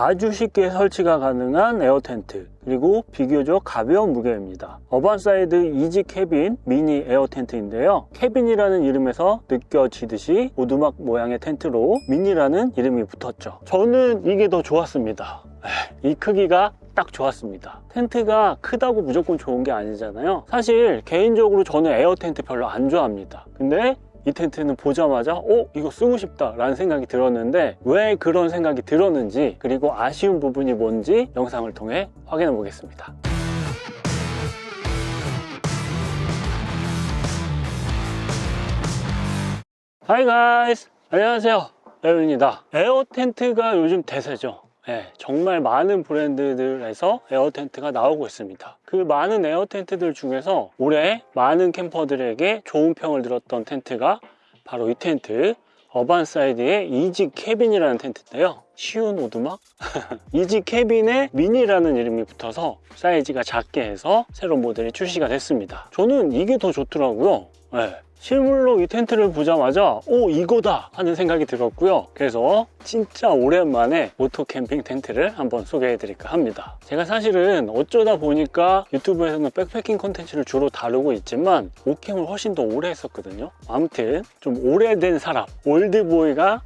아주 쉽게 설치가 가능한 에어 텐트 그리고 비교적 가벼운 무게입니다. 어반사이드 이지 캐빈 미니 에어 텐트인데요. 캐빈이라는 이름에서 느껴지듯이 오두막 모양의 텐트로 미니라는 이름이 붙었죠. 저는 이게 더 좋았습니다. 이 크기가 딱 좋았습니다. 텐트가 크다고 무조건 좋은 게 아니잖아요. 사실 개인적으로 저는 에어 텐트 별로 안 좋아합니다. 근데 이 텐트는 보자마자 어? 이거 쓰고 싶다 라는 생각이 들었는데 왜 그런 생각이 들었는지 그리고 아쉬운 부분이 뭔지 영상을 통해 확인해 보겠습니다. 하이 가이스 안녕하세요. 에어입니다. 에어 텐트가 요즘 대세죠 네, 정말 많은 브랜드들에서 에어 텐트가 나오고 있습니다. 그 많은 에어 텐트들 중에서 올해 많은 캠퍼들에게 좋은 평을 들었던 텐트가 바로 이 텐트 어반사이드의 이지 캐빈이라는 텐트인데요. 쉬운 오두막? 이지 캐빈에 미니라는 이름이 붙어서 사이즈가 작게 해서 새로운 모델이 출시가 됐습니다. 저는 이게 더 좋더라고요. 네. 실물로 이 텐트를 보자마자 오 이거다! 하는 생각이 들었고요. 그래서 진짜 오랜만에 오토 캠핑 텐트를 한번 소개해 드릴까 합니다. 제가 사실은 어쩌다 보니까 유튜브에서는 백패킹 콘텐츠를 주로 다루고 있지만 오캠을 훨씬 더 오래 했었거든요. 아무튼 좀 오래된 사람 올드보이가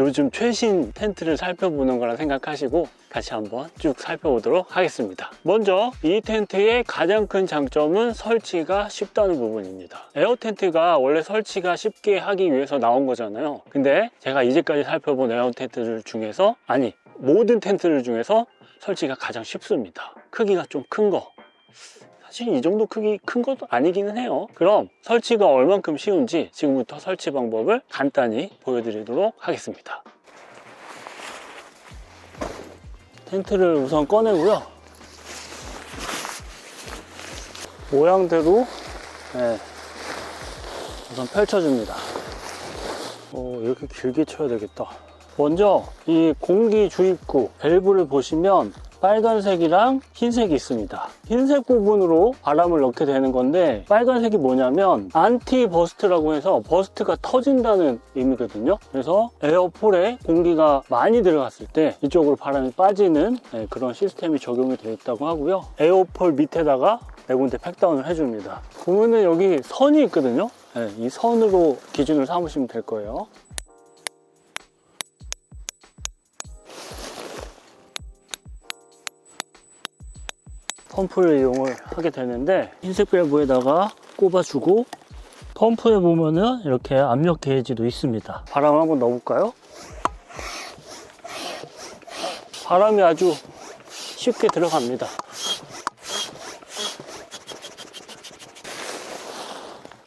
요즘 최신 텐트를 살펴보는 거라 생각하시고 같이 한번 쭉 살펴보도록 하겠습니다. 먼저 이 텐트의 가장 큰 장점은 설치가 쉽다는 부분입니다. 에어 텐트가 원래 설치가 쉽게 하기 위해서 나온 거잖아요. 근데 제가 이제까지 살펴본 에어 텐트들 중에서 아니 모든 텐트들 중에서 설치가 가장 쉽습니다. 크기가 좀 큰 거. 사실 이 정도 크기 큰 것도 아니기는 해요. 그럼 설치가 얼만큼 쉬운지 지금부터 설치 방법을 간단히 보여드리도록 하겠습니다. 텐트를 우선 꺼내고요. 모양대로 네, 우선 펼쳐줍니다. 어, 이렇게 길게 쳐야 되겠다. 먼저 이 공기 주입구 밸브를 보시면 빨간색이랑 흰색이 있습니다. 흰색 부분으로 바람을 넣게 되는 건데 빨간색이 뭐냐면 안티 버스트라고 해서 버스트가 터진다는 의미거든요. 그래서 에어폴에 공기가 많이 들어갔을 때 이쪽으로 바람이 빠지는 네, 그런 시스템이 적용이 되어 있다고 하고요. 에어폴 밑에다가 네 군데 팩다운을 해줍니다. 보면은 여기 선이 있거든요. 네, 이 선으로 기준을 삼으시면 될 거예요. 펌프를 이용을 하게 되는데 흰색 밸브에다가 꼽아주고 펌프에 보면은 이렇게 압력 게이지도 있습니다. 바람을 한번 넣어볼까요? 바람이 아주 쉽게 들어갑니다.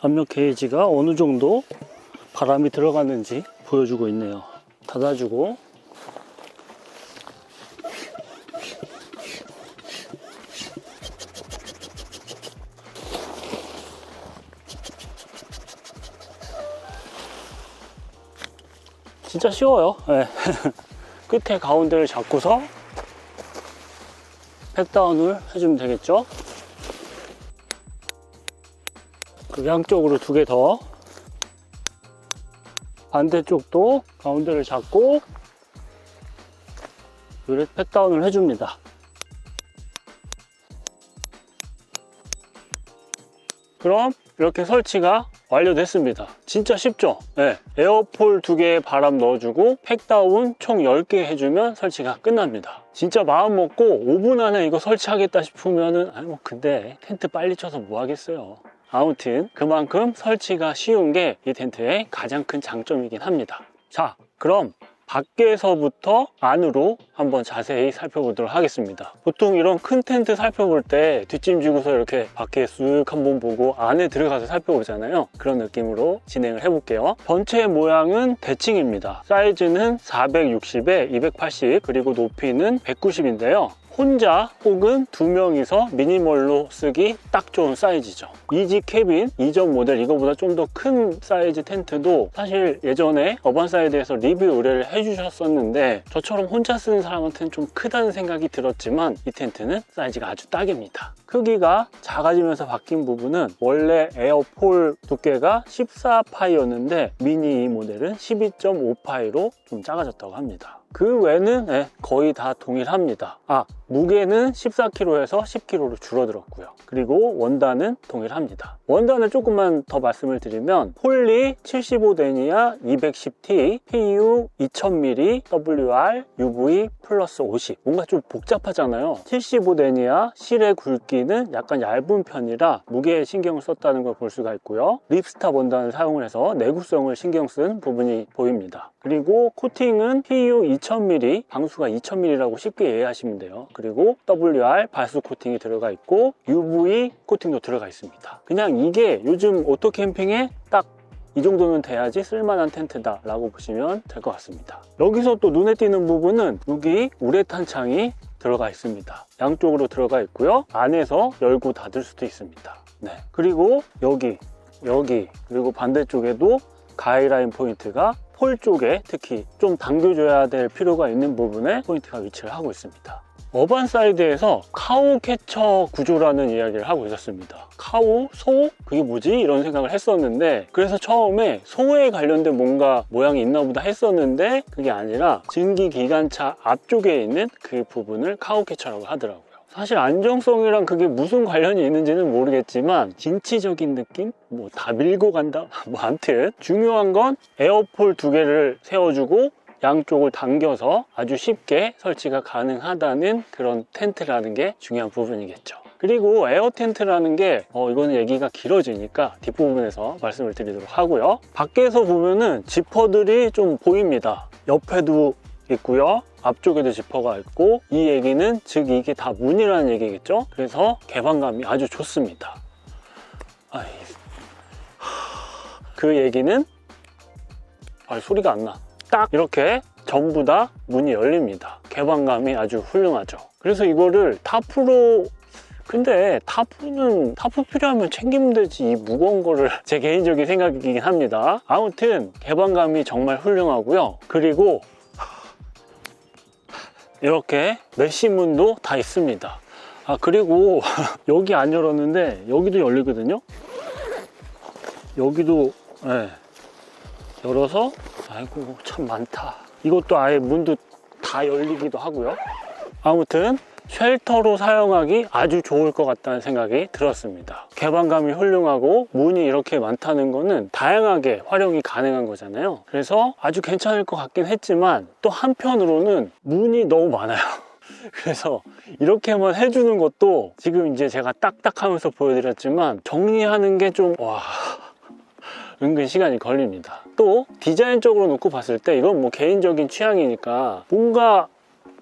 압력 게이지가 어느 정도 바람이 들어가는지 보여주고 있네요. 닫아주고 진짜 쉬워요. 네. 끝에 가운데를 잡고서 팩다운을 해주면 되겠죠. 그 양쪽으로 두 개 더. 반대쪽도 가운데를 잡고 이렇게 팩다운을 해줍니다. 그럼 이렇게 설치가 완료됐습니다. 진짜 쉽죠? 네. 에어폴 두 개에 바람 넣어주고 팩다운 총 10개 해주면 설치가 끝납니다. 진짜 마음 먹고 5분 안에 이거 설치하겠다 싶으면은 아니 뭐 근데 텐트 빨리 쳐서 뭐 하겠어요. 아무튼 그만큼 설치가 쉬운 게 이 텐트의 가장 큰 장점이긴 합니다. 자, 그럼 밖에서부터 안으로 한번 자세히 살펴보도록 하겠습니다. 보통 이런 큰 텐트 살펴볼 때 뒷짐지고서 이렇게 밖에 쑥 한번 보고 안에 들어가서 살펴보잖아요. 그런 느낌으로 진행을 해볼게요. 전체 모양은 대칭입니다. 사이즈는 460에 280 그리고 높이는 190인데요. 혼자 혹은 두 명이서 미니멀로 쓰기 딱 좋은 사이즈죠. 이지 캐빈 이전 모델 이거보다 좀 더 큰 사이즈 텐트도 사실 예전에 어반사이드에서 리뷰 의뢰를 해주셨었는데 저처럼 혼자 쓰는 사람한테는 좀 크다는 생각이 들었지만 이 텐트는 사이즈가 아주 딱입니다. 크기가 작아지면서 바뀐 부분은 원래 에어폴 두께가 14파이였는데 미니 이 모델은 12.5파이로 좀 작아졌다고 합니다. 그 외는 예, 거의 다 동일합니다. 아, 무게는 14kg에서 10kg로 줄어들었고요. 그리고 원단은 동일합니다. 원단을 조금만 더 말씀을 드리면 폴리 75데니아 210T PU 2000ml WR UV 플러스 50 뭔가 좀 복잡하잖아요 75데니아 실의 굵기는 약간 얇은 편이라 무게에 신경을 썼다는 걸 볼 수가 있고요 립스탑 원단을 사용을 해서 내구성을 신경 쓴 부분이 보입니다 그리고 코팅은 PU 2000ml 방수가 2000ml라고 쉽게 이해하시면 돼요. 그리고 WR 발수 코팅이 들어가 있고 UV 코팅도 들어가 있습니다. 그냥 이게 요즘 오토 캠핑에 딱 이 정도면 돼야지 쓸만한 텐트다 라고 보시면 될 것 같습니다. 여기서 또 눈에 띄는 부분은 여기 우레탄 창이 들어가 있습니다. 양쪽으로 들어가 있고요. 안에서 열고 닫을 수도 있습니다. 네. 그리고 여기 여기 그리고 반대쪽에도 가이라인 포인트가 폴 쪽에 특히 좀 당겨줘야 될 필요가 있는 부분에 포인트가 위치를 하고 있습니다 어반 사이드에서 카우 캐처 구조라는 이야기를 하고 있었습니다. 카우? 소? 그게 뭐지? 이런 생각을 했었는데 그래서 처음에 소에 관련된 뭔가 모양이 있나 보다 했었는데 그게 아니라 증기 기관차 앞쪽에 있는 그 부분을 카우 캐처라고 하더라고요. 사실 안정성이랑 그게 무슨 관련이 있는지는 모르겠지만 진취적인 느낌? 뭐 다 밀고 간다? 뭐 아무튼 중요한 건 에어폴 두 개를 세워주고 양쪽을 당겨서 아주 쉽게 설치가 가능하다는 그런 텐트라는 게 중요한 부분이겠죠. 그리고 에어 텐트라는 게 어, 이거는 얘기가 길어지니까 뒷부분에서 말씀을 드리도록 하고요. 밖에서 보면은 지퍼들이 좀 보입니다. 옆에도 있고요. 앞쪽에도 지퍼가 있고 이 얘기는 즉 이게 다 문이라는 얘기겠죠. 그래서 개방감이 아주 좋습니다. 그 얘기는 아, 소리가 안 나. 딱 이렇게 전부 다 문이 열립니다. 개방감이 아주 훌륭하죠. 그래서 이거를 타프로 근데 타프는 타프 필요하면 챙기면 되지 이 무거운 거를 제 개인적인 생각이긴 합니다. 아무튼 개방감이 정말 훌륭하고요. 그리고 이렇게 메시문도 다 있습니다. 아 그리고 여기 안 열었는데 여기도 열리거든요. 여기도 예, 열어서 아이고 참 많다. 이것도 아예 문도 다 열리기도 하고요. 아무튼 쉘터로 사용하기 아주 좋을 것 같다는 생각이 들었습니다. 개방감이 훌륭하고 문이 이렇게 많다는 거는 다양하게 활용이 가능한 거잖아요. 그래서 아주 괜찮을 것 같긴 했지만 또 한편으로는 문이 너무 많아요. 그래서 이렇게만 해주는 것도 지금 이제 제가 딱딱하면서 보여드렸지만 정리하는 게 좀 와. 은근 시간이 걸립니다. 또 디자인적으로 놓고 봤을 때 이건 뭐 개인적인 취향이니까 뭔가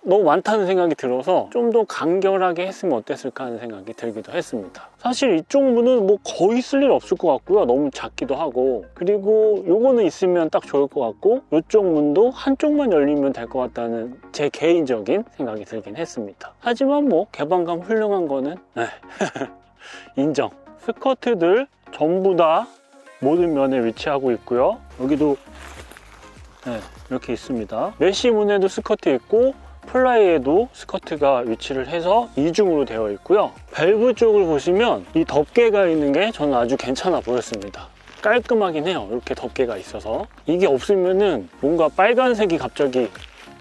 너무 많다는 생각이 들어서 좀 더 간결하게 했으면 어땠을까 하는 생각이 들기도 했습니다. 사실 이쪽 문은 뭐 거의 쓸 일 없을 것 같고요. 너무 작기도 하고 그리고 요거는 있으면 딱 좋을 것 같고 이쪽 문도 한쪽만 열리면 될 것 같다는 제 개인적인 생각이 들긴 했습니다. 하지만 뭐 개방감 훌륭한 거는 네. 인정. 스커트들 전부 다 모든 면에 위치하고 있고요. 여기도 네, 이렇게 있습니다. 메쉬 문에도 스커트 있고 플라이에도 스커트가 위치를 해서 이중으로 되어 있고요. 밸브 쪽을 보시면 이 덮개가 있는 게 저는 아주 괜찮아 보였습니다. 깔끔하긴 해요. 이렇게 덮개가 있어서. 이게 없으면은 뭔가 빨간색이 갑자기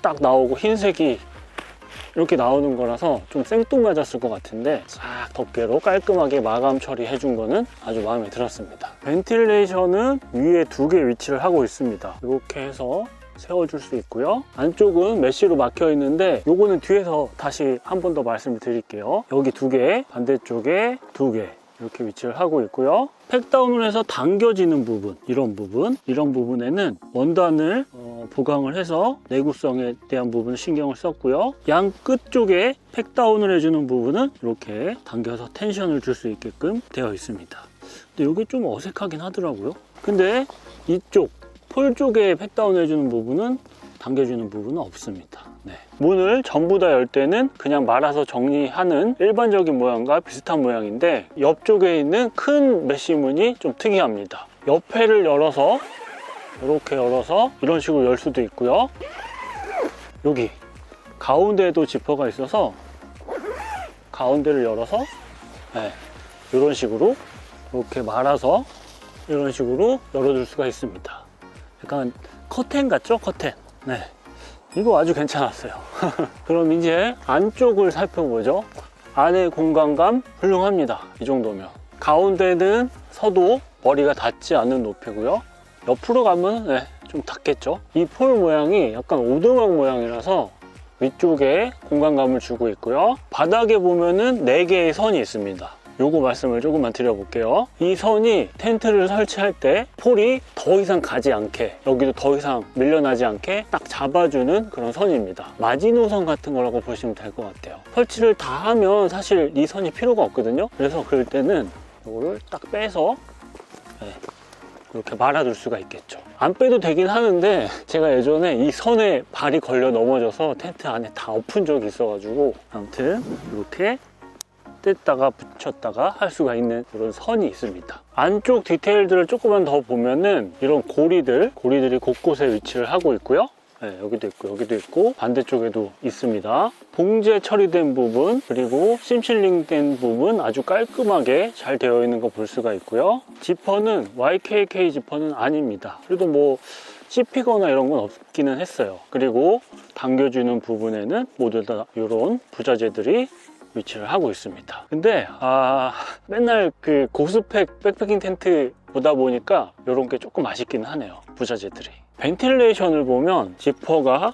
딱 나오고 흰색이 이렇게 나오는 거라서 좀 생뚱맞았을 것 같은데 싹 덮개로 깔끔하게 마감 처리해 준 거는 아주 마음에 들었습니다. 벤틸레이션은 위에 두 개 위치를 하고 있습니다. 이렇게 해서 세워줄 수 있고요. 안쪽은 메쉬로 막혀 있는데 요거는 뒤에서 다시 한 번 더 말씀을 드릴게요. 여기 두 개, 반대쪽에 두 개. 이렇게 위치를 하고 있고요. 팩다운을 해서 당겨지는 부분, 이런 부분, 이런 부분에는 원단을 어, 보강을 해서 내구성에 대한 부분을 신경을 썼고요. 양 끝 쪽에 팩다운을 해주는 부분은 이렇게 당겨서 텐션을 줄 수 있게끔 되어 있습니다. 근데 이게 좀 어색하긴 하더라고요. 근데 이쪽 폴 쪽에 팩다운 해주는 부분은 당겨주는 부분은 없습니다. 네. 문을 전부 다 열 때는 그냥 말아서 정리하는 일반적인 모양과 비슷한 모양인데 옆쪽에 있는 큰 메쉬 문이 좀 특이합니다. 옆에를 열어서 이렇게 열어서 이런 식으로 열 수도 있고요. 여기 가운데에도 지퍼가 있어서 가운데를 열어서 네, 이런 식으로 이렇게 말아서 이런 식으로 열어줄 수가 있습니다. 약간 커튼 같죠? 커튼. 네. 이거 아주 괜찮았어요. 그럼 이제 안쪽을 살펴보죠. 안의 공간감 훌륭합니다. 이 정도면. 가운데는 서도 머리가 닿지 않는 높이고요. 옆으로 가면 네, 좀 닿겠죠. 이 폴 모양이 약간 오두막 모양이라서 위쪽에 공간감을 주고 있고요. 바닥에 보면은 4개의 선이 있습니다. 요거 말씀을 조금만 드려볼게요. 이 선이 텐트를 설치할 때 폴이 더 이상 가지 않게 여기도 더 이상 밀려나지 않게 딱 잡아주는 그런 선입니다. 마지노선 같은 거라고 보시면 될 것 같아요. 설치를 다 하면 사실 이 선이 필요가 없거든요. 그래서 그럴 때는 이거를 딱 빼서 네, 이렇게 말아둘 수가 있겠죠. 안 빼도 되긴 하는데 제가 예전에 이 선에 발이 걸려 넘어져서 텐트 안에 다 엎은 적이 있어가지고 아무튼 이렇게 뗐다가 붙였다가 할 수가 있는 그런 선이 있습니다. 안쪽 디테일들을 조금만 더 보면은 이런 고리들, 고리들이 곳곳에 위치를 하고 있고요. 네, 여기도 있고 여기도 있고 반대쪽에도 있습니다. 봉제 처리된 부분 그리고 심실링 된 부분 아주 깔끔하게 잘 되어 있는 거 볼 수가 있고요. 지퍼는 YKK 지퍼는 아닙니다. 그래도 뭐 씹히거나 이런 건 없기는 했어요. 그리고 당겨주는 부분에는 모두 다 이런 부자재들이 위치를 하고 있습니다. 근데 아 맨날 그 고스펙 백패킹 텐트 보다 보니까 이런 게 조금 아쉽긴 하네요. 부자재들이. 벤틸레이션을 보면 지퍼가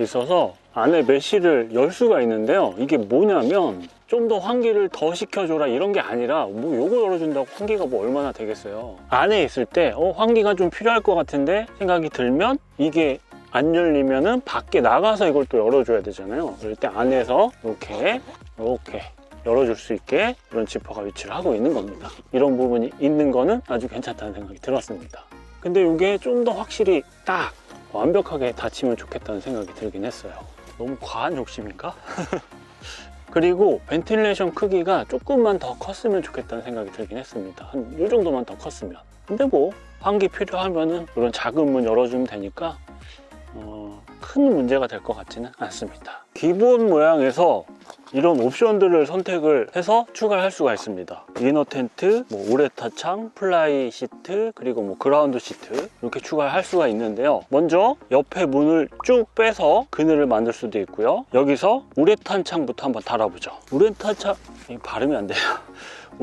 있어서 안에 메쉬를 열 수가 있는데요. 이게 뭐냐면 좀 더 환기를 더 시켜줘라 이런 게 아니라 뭐 요거 열어준다고 환기가 뭐 얼마나 되겠어요. 안에 있을 때 어, 환기가 좀 필요할 것 같은데 생각이 들면 이게 안 열리면은 밖에 나가서 이걸 또 열어줘야 되잖아요. 그럴 때 안에서 이렇게 이렇게 열어줄 수 있게 이런 지퍼가 위치를 하고 있는 겁니다. 이런 부분이 있는 거는 아주 괜찮다는 생각이 들었습니다. 근데 이게 좀 더 확실히 딱 완벽하게 닫히면 좋겠다는 생각이 들긴 했어요. 너무 과한 욕심인가? 그리고 벤틸레이션 크기가 조금만 더 컸으면 좋겠다는 생각이 들긴 했습니다. 한 이 정도만 더 컸으면. 근데 뭐 환기 필요하면은 이런 작은 문 열어주면 되니까 어, 큰 문제가 될 것 같지는 않습니다. 기본 모양에서 이런 옵션들을 선택을 해서 추가할 수가 있습니다. 이너 텐트, 뭐 우레타 창, 플라이 시트, 그리고 뭐 그라운드 시트 이렇게 추가할 수가 있는데요. 먼저 옆에 문을 쭉 빼서 그늘을 만들 수도 있고요. 여기서 우레탄 창부터 한번 달아보죠. 우레탄 창, 이 발음이 안 돼요.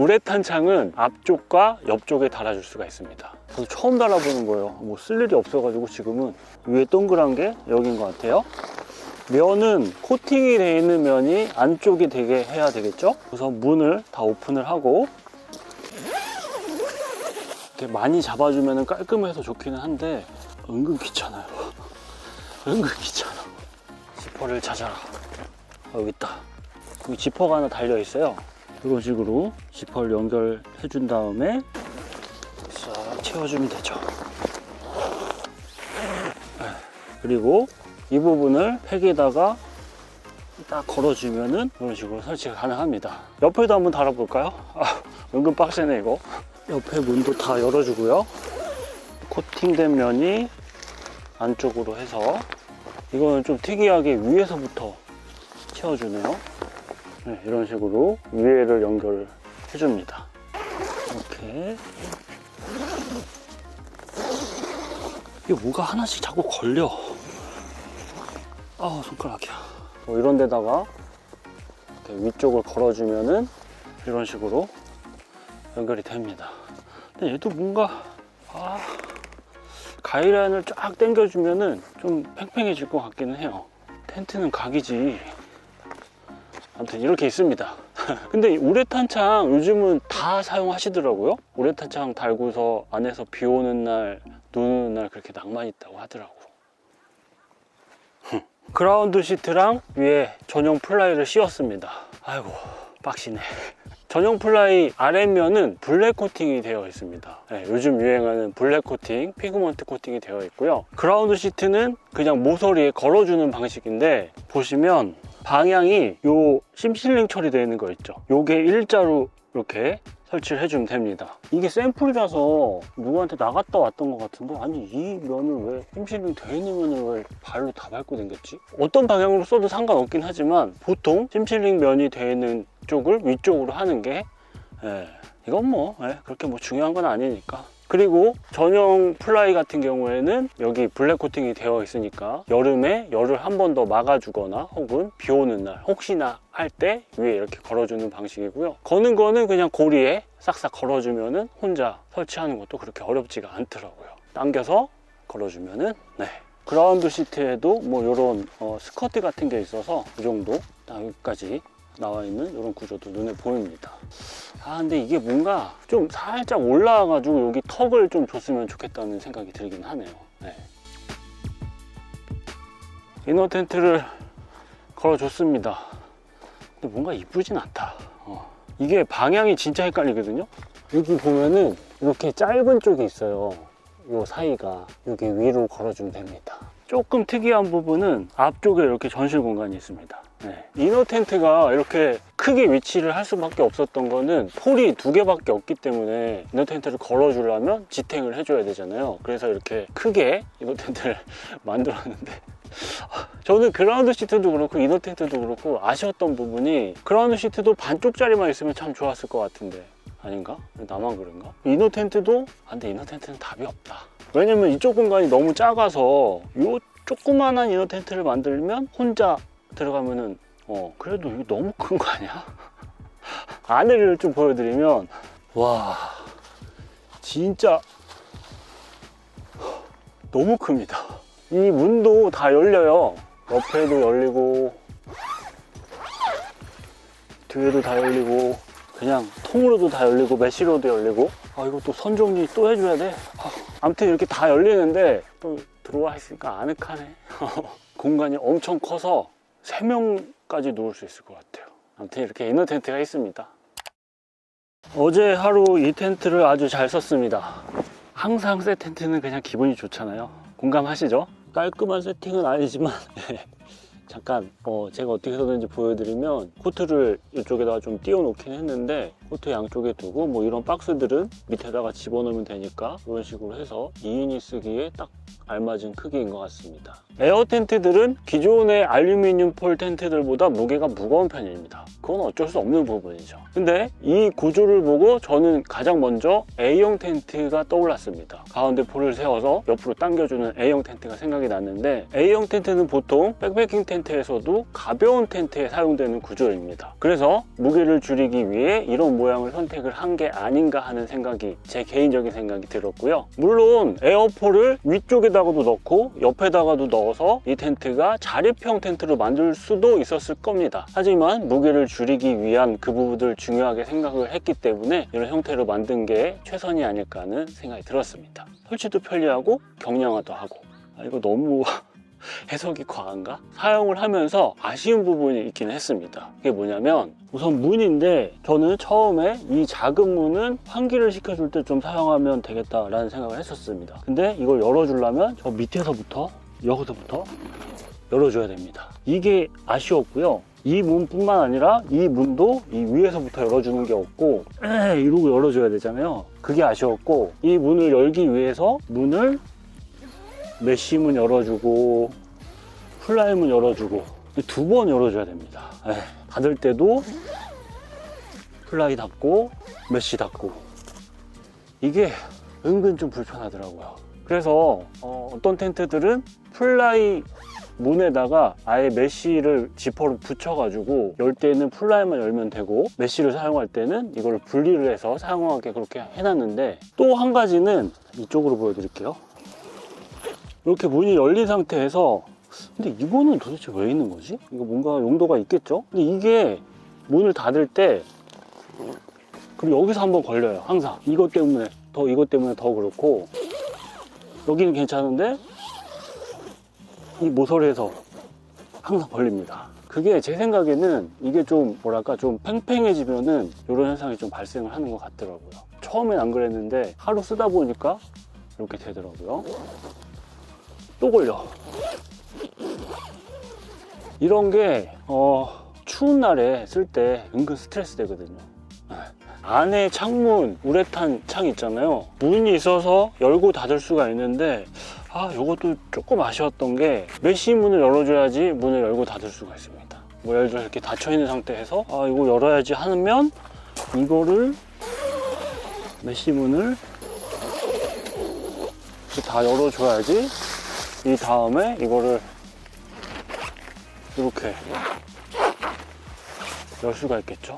우레탄 창은 앞쪽과 옆쪽에 달아줄 수가 있습니다. 저도 처음 달아보는 거예요. 뭐 쓸 일이 없어가지고 지금은 위에 동그란 게 여긴 것 같아요. 면은 코팅이 되어 있는 면이 안쪽이 되게 해야 되겠죠? 그래서 문을 다 오픈을 하고 이렇게 많이 잡아주면 깔끔해서 좋기는 한데 은근 귀찮아요. 은근 귀찮아. 지퍼를 찾아라. 아, 여기 있다. 여기 지퍼가 하나 달려 있어요. 이런 식으로 지퍼를 연결해 준 다음에 싹 채워주면 되죠. 네. 그리고 이 부분을 팩에다가 딱 걸어주면은 이런 식으로 설치가 가능합니다. 옆에도 한번 달아볼까요? 아, 은근 빡세네 이거. 옆에 문도 다 열어주고요. 코팅된 면이 안쪽으로 해서 이거는 좀 특이하게 위에서부터 채워주네요. 네, 이런 식으로 위에를 연결을 해줍니다. 이렇게 이게 뭐가 하나씩 자꾸 걸려. 아 손가락이야. 뭐 이런 데다가 위쪽을 걸어주면은 이런 식으로 연결이 됩니다. 근데 얘도 뭔가 아 가이라인을 쫙 당겨주면은 좀 팽팽해질 것 같기는 해요. 텐트는 각이지. 아무튼 이렇게 있습니다. 근데 이 우레탄 창 요즘은 다 사용하시더라고요. 우레탄 창 달고서 안에서 비 오는 날, 눈 오는 날 그렇게 낭만 있다고 하더라고. 그라운드 시트랑 위에 전용 플라이를 씌웠습니다. 아이고, 빡시네. 전용 플라이 아랫면은 블랙 코팅이 되어 있습니다. 네, 요즘 유행하는 블랙 코팅, 피그먼트 코팅이 되어 있고요. 그라운드 시트는 그냥 모서리에 걸어주는 방식인데 보시면 방향이 요 심실링 처리되어 있는 거 있죠. 요게 일자로 이렇게 설치를 해주면 됩니다. 이게 샘플이라서 누구한테 나갔다 왔던 것 같은데 아니 이 면을 왜 심실링 되어 있는 면을 왜 발로 다 밟고 댕겼지? 어떤 방향으로 써도 상관없긴 하지만 보통 심실링 면이 되어 있는 쪽을 위쪽으로 하는 게 예, 이건 뭐 예, 그렇게 뭐 중요한 건 아니니까 그리고 전용 플라이 같은 경우에는 여기 블랙 코팅이 되어 있으니까 여름에 열을 한 번 더 막아주거나 혹은 비 오는 날 혹시나 할 때 위에 이렇게 걸어주는 방식이고요. 거는 거는 그냥 고리에 싹싹 걸어주면은 혼자 설치하는 것도 그렇게 어렵지가 않더라고요. 당겨서 걸어주면은 네. 그라운드 시트에도 뭐 이런 스커트 같은 게 있어서 이 정도 딱 여기까지 나와 있는 이런 구조도 눈에 보입니다. 아 근데 이게 뭔가 좀 살짝 올라와가지고 여기 턱을 좀 줬으면 좋겠다는 생각이 들긴 하네요. 네. 이너 텐트를 걸어줬습니다. 근데 뭔가 이쁘진 않다. 어. 이게 방향이 진짜 헷갈리거든요. 여기 보면은 이렇게 짧은 쪽이 있어요. 요 사이가 여기 위로 걸어주면 됩니다. 조금 특이한 부분은 앞쪽에 이렇게 전실 공간이 있습니다. 네. 이너 텐트가 이렇게 크게 위치를 할 수밖에 없었던 거는 폴이 두 개밖에 없기 때문에 이너 텐트를 걸어주려면 지탱을 해줘야 되잖아요. 그래서 이렇게 크게 이너 텐트를 만들었는데 저는 그라운드 시트도 그렇고 이너 텐트도 그렇고 아쉬웠던 부분이 그라운드 시트도 반쪽짜리만 있으면 참 좋았을 것 같은데 아닌가? 나만 그런가? 이너 텐트도 아, 근데 이너 텐트는 답이 없다. 왜냐면 이쪽 공간이 너무 작아서 요 조그만한 이너 텐트를 만들면 혼자 들어가면은 어 그래도 이거 너무 큰 거 아니야? 안에를 좀 보여드리면 와 진짜 너무 큽니다. 이 문도 다 열려요. 옆에도 열리고 뒤에도 다 열리고 그냥 통으로도 다 열리고 메시로도 열리고. 아 이거 또 선정리 또 해줘야 돼. 아, 아무튼 이렇게 다 열리는데 또 들어와 있으니까 아늑하네. 공간이 엄청 커서 3명까지 누울 수 있을 것 같아요. 아무튼 이렇게 이너 텐트가 있습니다. 어제 하루 이 텐트를 아주 잘 썼습니다. 항상 새 텐트는 그냥 기분이 좋잖아요. 공감하시죠? 깔끔한 세팅은 아니지만 잠깐 어, 제가 어떻게 썼는지 보여드리면 코트를 이쪽에다가 좀 띄워 놓긴 했는데 코트 양쪽에 두고 뭐 이런 박스들은 밑에다가 집어넣으면 되니까 이런 식으로 해서 2인이 쓰기에 딱 알맞은 크기인 것 같습니다. 에어 텐트들은 기존의 알루미늄 폴 텐트들보다 무게가 무거운 편입니다. 그건 어쩔 수 없는 부분이죠. 근데 이 구조를 보고 저는 가장 먼저 A형 텐트가 떠올랐습니다. 가운데 폴을 세워서 옆으로 당겨주는 A형 텐트가 생각이 났는데 A형 텐트는 보통 백패킹 텐트에서도 가벼운 텐트에 사용되는 구조입니다. 그래서 무게를 줄이기 위해 이런 모양을 선택을 한 게 아닌가 하는 생각이 제 개인적인 생각이 들었고요. 물론 에어폴을 위쪽에다가도 넣고 옆에다가도 넣어서 이 텐트가 자립형 텐트로 만들 수도 있었을 겁니다. 하지만 무게를 줄이기 위한 그 부분을 중요하게 생각을 했기 때문에 이런 형태로 만든 게 최선이 아닐까 하는 생각이 들었습니다. 설치도 편리하고 경량화도 하고. 아, 이거 너무 해석이 과한가? 사용을 하면서 아쉬운 부분이 있긴 했습니다. 그게 뭐냐면 우선 문인데 저는 처음에 이 작은 문은 환기를 시켜줄 때 좀 사용하면 되겠다라는 생각을 했었습니다. 근데 이걸 열어주려면 저 밑에서부터 여기서부터 열어줘야 됩니다. 이게 아쉬웠고요. 이 문뿐만 아니라 이 문도 이 위에서부터 열어주는 게 없고 에 이러고 열어줘야 되잖아요. 그게 아쉬웠고 이 문을 열기 위해서 문을 메쉬문 열어주고 플라이문 열어주고 두 번 열어줘야 됩니다. 에, 닫을 때도 플라이 닫고 메쉬 닫고 이게 은근 좀 불편하더라고요. 그래서 어, 떤 텐트들은 플라이 문에다가 아예 메쉬를 지퍼로 붙여가지고 열 때는 플라이만 열면 되고 메쉬를 사용할 때는 이걸 분리를 해서 사용하게 그렇게 해놨는데 또 한 가지는 이쪽으로 보여드릴게요. 이렇게 문이 열린 상태에서 근데 이거는 도대체 왜 있는 거지? 이거 뭔가 용도가 있겠죠? 근데 이게 문을 닫을 때 그리고 여기서 한번 걸려요 항상 이것 때문에 더 이것 때문에 더 그렇고 여기는 괜찮은데 이 모서리에서 항상 걸립니다 그게 제 생각에는 이게 좀 뭐랄까 좀 팽팽해지면은 이런 현상이 좀 발생을 하는 것 같더라고요 처음엔 안 그랬는데 하루 쓰다 보니까 이렇게 되더라고요 또 걸려. 이런 게 어, 추운 날에 쓸 때 은근 스트레스 되거든요. 안에 창문 우레탄 창 있잖아요. 문이 있어서 열고 닫을 수가 있는데 아 이것도 조금 아쉬웠던 게 메쉬 문을 열어줘야지 문을 열고 닫을 수가 있습니다. 뭐 예를 들어 이렇게 닫혀 있는 상태에서 아 이거 열어야지 하면 이거를 메쉬 문을 다 열어줘야지 이 다음에 이거를 이렇게 열 수가 있겠죠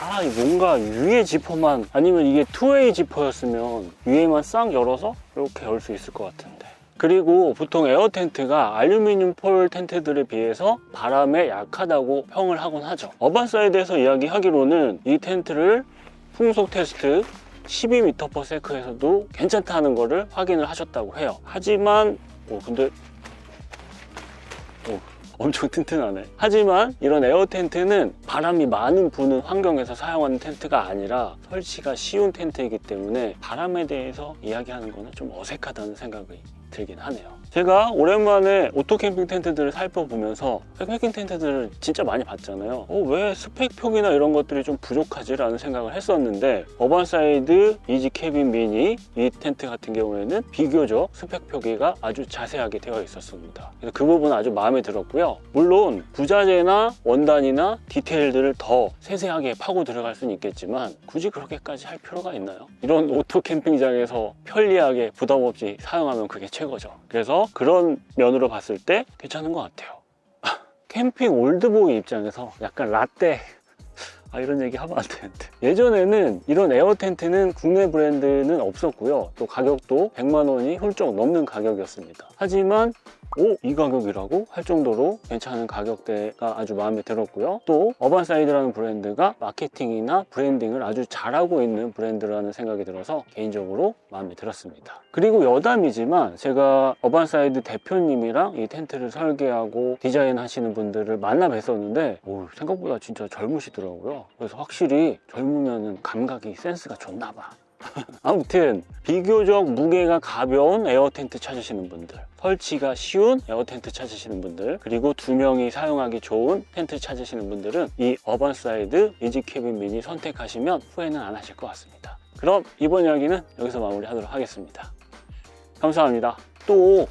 아, 이 뭔가 위에 지퍼만 아니면 이게 투웨이 지퍼였으면 위에만 싹 열어서 이렇게 열 수 있을 것 같은데. 그리고 보통 에어 텐트가 알루미늄 폴 텐트들에 비해서 바람에 약하다고 평을 하곤 하죠. 어반 사이드에서 이야기하기로는 이 텐트를 풍속 테스트 12m/s에서도 괜찮다는 거를 확인을 하셨다고 해요. 하지만 오 근데 오, 엄청 튼튼하네. 하지만 이런 에어 텐트는 바람이 많은 부는 환경에서 사용하는 텐트가 아니라 설치가 쉬운 텐트이기 때문에 바람에 대해서 이야기하는 거는 좀 어색하다는 생각이 들긴 하네요. 제가 오랜만에 오토 캠핑 텐트들을 살펴보면서 백패킹 텐트들을 진짜 많이 봤잖아요. 어, 왜 스펙 표기나 이런 것들이 좀 부족하지 라는 생각을 했었는데 어반사이드 이지 캐빈 미니 이 텐트 같은 경우에는 비교적 스펙 표기가 아주 자세하게 되어 있었습니다. 그래서 그 부분은 아주 마음에 들었고요. 물론 부자재나 원단이나 디테일들을 더 세세하게 파고 들어갈 수는 있겠지만 굳이 그렇게까지 할 필요가 있나요? 이런 오토 캠핑장에서 편리하게 부담 없이 사용하면 그게 최고죠. 그래서 그런 면으로 봤을 때 괜찮은 것 같아요. 캠핑 올드보이 입장에서 약간 라떼. 아 이런 얘기 하면 안 되는데. 예전에는 이런 에어 텐트는 국내 브랜드는 없었고요. 또 가격도 100만 원이 훌쩍 넘는 가격이었습니다. 하지만 오, 이 가격이라고 할 정도로 괜찮은 가격대가 아주 마음에 들었고요. 또 어반사이드라는 브랜드가 마케팅이나 브랜딩을 아주 잘하고 있는 브랜드라는 생각이 들어서 개인적으로 마음에 들었습니다. 그리고 여담이지만 제가 어반사이드 대표님이랑 이 텐트를 설계하고 디자인하시는 분들을 만나 뵀었는데 오, 생각보다 진짜 젊으시더라고요. 그래서 확실히 젊으면 감각이 센스가 좋나 봐. 아무튼 비교적 무게가 가벼운 에어 텐트 찾으시는 분들 설치가 쉬운 에어 텐트 찾으시는 분들 그리고 두 명이 사용하기 좋은 텐트 찾으시는 분들은 이 어반사이드 이지 캐빈 미니 선택하시면 후회는 안 하실 것 같습니다. 그럼 이번 이야기는 여기서 마무리하도록 하겠습니다. 감사합니다. 또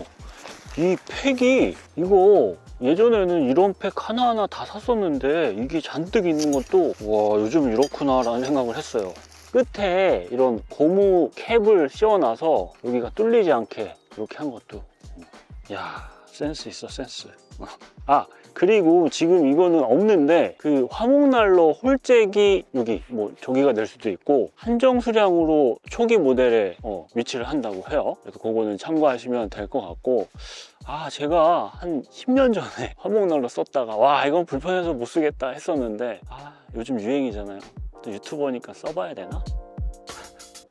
이 팩이 이거 예전에는 이런 팩 하나하나 다 샀었는데 이게 잔뜩 있는 것도 와 요즘 이렇구나 라는 생각을 했어요 끝에 이런 고무 캡을 씌워놔서 여기가 뚫리지 않게 이렇게 한 것도 야 센스 있어 센스. 아 그리고 지금 이거는 없는데 그 화목난로 홀재기 여기 뭐 조기가 될 수도 있고 한정 수량으로 초기 모델에 어, 위치를 한다고 해요. 그래서 그거는 참고하시면 될 것 같고. 아 제가 한 10년 전에 화목난로 썼다가 와 이건 불편해서 못 쓰겠다 했었는데 아 요즘 유행이잖아요 또 유튜버니까 써봐야 되나?